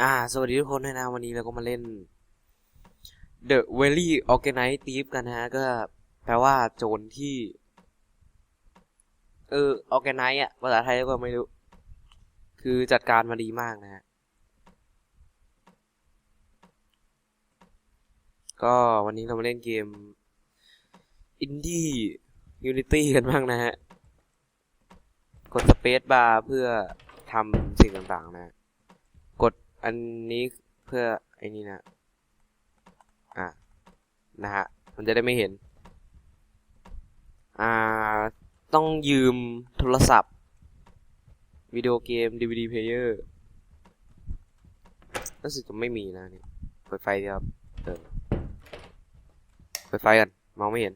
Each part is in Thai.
อ่า สวัสดีทุกคนด้วยนะ วันนี้เราก็มาเล่น The Very Organized Thief กันนะฮะก็แปลว่าโจรที่ เออ Organize อะ ภาษาไทยก็ไม่รู้ คือจัดการมาดีมากนะฮะ ก็วันนี้เรามาเล่นเกม Indie Unity กันบ้างนะฮะ กด Space Bar เพื่อทำสิ่งต่างๆนะกด อันนี้เพื่อไอ้นี่นะ อะ นะฮะ มันจะได้ไม่เห็น อ่า ต้องยืมโทรศัพท์วิดีโอเกม DVD player รู้สึกจะไม่มีนะเนี่ยเปิดไฟดีครับเออเปิดไฟกัน มองไม่เห็น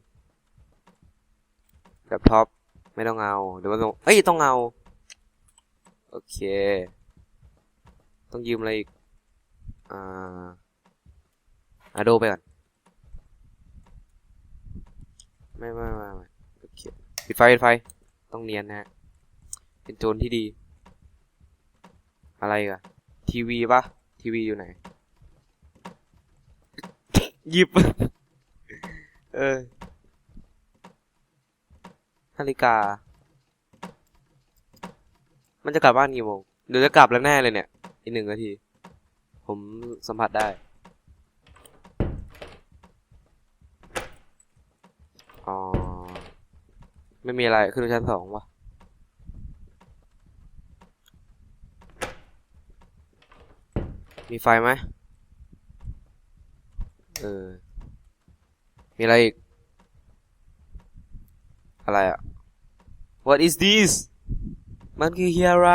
แล็ปท็อปไม่ต้องเอาเดี๋ยวมันต้องเอ้ย ต้องเอา โอเค ต้องยืมอะไรอีก อ่าอะโดไปก่อน ไม่ไม่ไม่ไม่โอเคปิดไฟปิดไฟ ต้องเนียนนะฮะ เป็นโจรที่ดี อะไรกันทีวีปะทีวีอยู่ไหน หยิบ เออนาฬิกา มันจะกลับบ้านกี่โมงเดี๋ยวจะกลับแล้วแน่เลยเนี่ย อีกหนึ่งนาที ผมสัมผัสได้ อ๋อ ไม่มีอะไร ขึ้นชั้นสองวะมีไฟไหมเออ มีอะไรอีก อะไรอะ What is this มันคือเฮียอะไร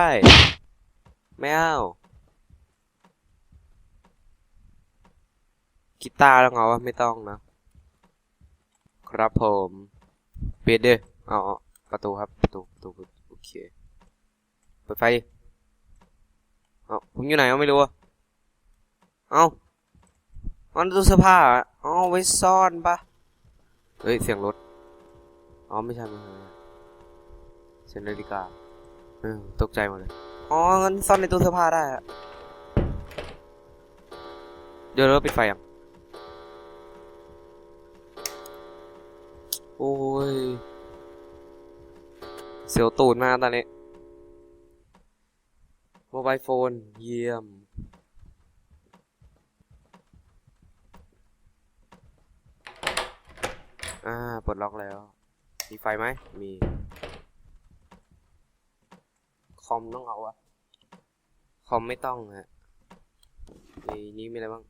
ไม่เอา กีตาร์ต้องเอาวะไม่ต้องนะ ครับผมเปิดเด้ออ๋ออประตูครับประตูประตูโอเคเปิดไฟเอ้าผมอยู่ไหนก็ไม่รู้อะเอ้ามันตู้เสื้อผ้าอะเอ้าไว้ซ่อนปะเฮ้ยเสียงรถอ๋อไม่ใช่ไม่ใช่เสียงนาฬิกาเออตกใจหมดเลยอ๋องั้นซ่อนในตู้เสื้อผ้าได้อะเดี๋ยวเราปิดไฟยัง โอ้ย เสียวตูดมากตอนนี้โมบายโฟน เยี่ยม อ่า ปลดล็อกแล้ว มีไฟไหม มี คอมต้องเอาอะคอมไม่ต้องฮะในนี้มีอะไรบ้าง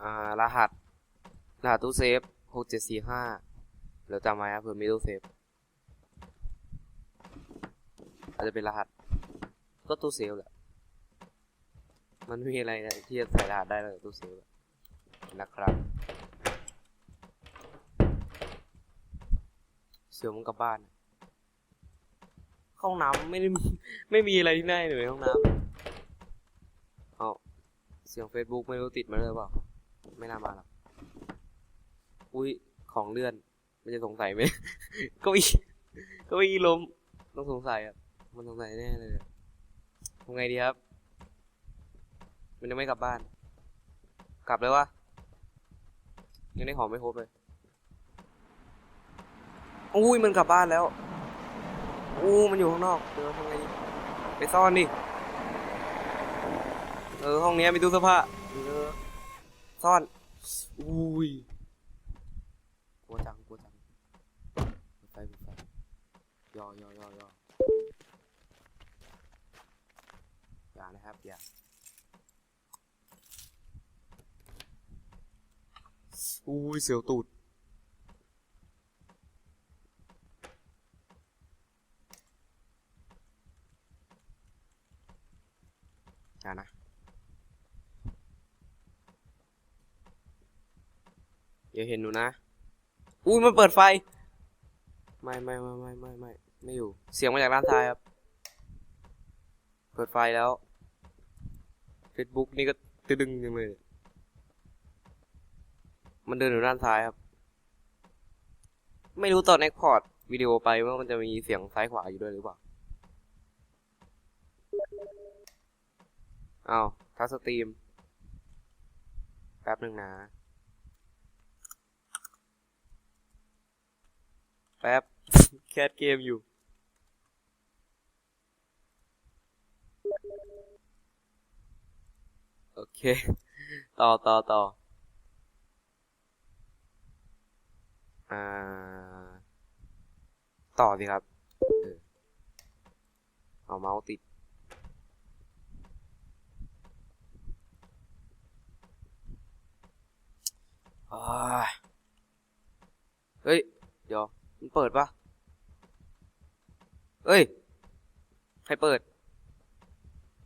อ่า รหัส รหัสตู้เซฟ หกเจ็ดสี่ห้าเดี๋ยวจำไว้ครับเผื่อมีตู้เซฟอาจจะเป็นรหัส ก็ตู้เซฟแหละ มันไม่มีอะไรนะที่จะใส่รหัสได้เลยตู้เซฟนะครับ เสียวมันกลับบ้าน ห้องน้ำไม่ได้ไม่มีอะไรที่ได้เลยห้องน้ำเอาเสียง Facebook ไม่รู้ติดมาเลยเปล่า ไม่น่ามาหรอก อุ้ยของเลื่อน มันจะสงสัยไหมก็อีก็อีล้มต้องสงสัยอะมันสงสัยแน่เลยทำไงดีครับ มันยังไม่กลับบ้าน กลับเลยวะยังได้ของไม่ครบเลยอุ้ยมันกลับบ้านแล้วอู้มันอยู่ข้างนอกเดี๋ยวทำไงดีไปซ่อนดิเออห้องนี้มีตู้เสื้อผ้าเออซ่อนอุ้ย กลัวจังกลัวจังเปิดไฟเปิดไฟย่อย่อย่อย่ออย่านะครับอย่าอุ้ยเสียวตูดอย่านะอย่าเห็นหนูนะ อุ้ยมันเปิดไฟ ไม่ไม่ไม่ไม่ไม่ไม่ไม่อยู่ เสียงมาจากด้านซ้ายครับ เปิดไฟแล้ว Facebook นี่ก็ตึดึงจังเลย มันเดินอยู่ด้านซ้ายครับ ไม่รู้ตอน e x p o r t วิดีโอไปว่ามันจะมีเสียงซ้ายขวาอยู่ด้วยหรือเปล่าเอาทัชสตรีม แป๊บหนึ่งนะ ป๊บ แคสเกมอยู่ โอเค ต่อต่อต่ออ่า ต่อสิครับ เอาเมาส์ติดเฮ้ย เดี๋ยว มันเปิดปะเอ้ย ใครเปิด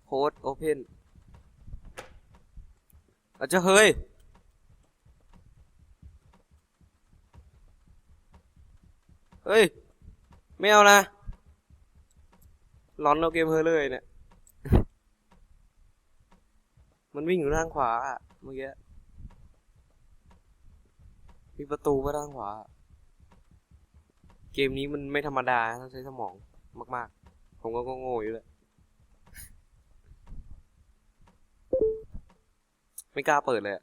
โค้ดโอเพนอาจจะเฮ้ย เฮ้ย ไม่เอานะร้อนเอาเกมเฮอเลยเนี่ย มันวิ่งอยู่ด้านขวาเมื่อกี้มีประตูก็ด้านขวา เกมนี้มันไม่ธรรมดาต้องใช้สมองมาก ๆ ผมก็โง่อยู่เลยไม่กล้าเปิดเลย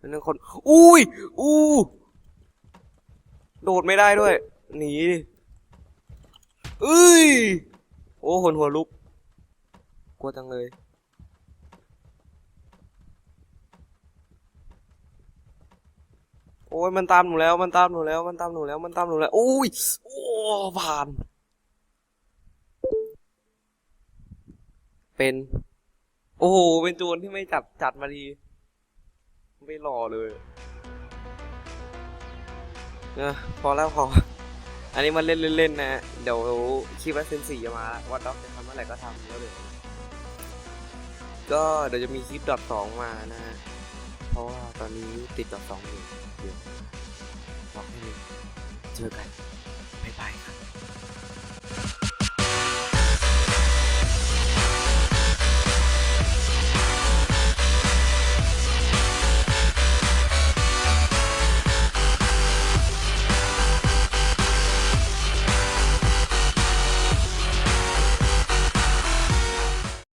นั่นคน อุ้ย อู้ โดดไม่ได้ด้วย หนีดิเอ้ย โอ้คนหัวลุก กลัวจังเลย โอ้ยมันตามหนูแล้ว มันตามหนูแล้ว มันตามหนูแล้ว มันตามหนูแล้ว โอ้ย โอ้ผ่าน เป็น โอ้โห เป็นโจรที่ไม่จัดจัดมาดี ไม่หล่อเลยเออพอแล้วพอ อันนี้มันเล่นเล่นๆนะ เดี๋ยวคิดว่าเซนสี่จะมาวัดด็อกจะทำเมื่อไหร่ก็ทำแล้วเลย ก็เดี๋ยวจะมีคลิปดอทสองมานะฮะ เพราะว่าตอนนี้ติดต่อสองอยู่เดี๋ยวบอให้เจอกัน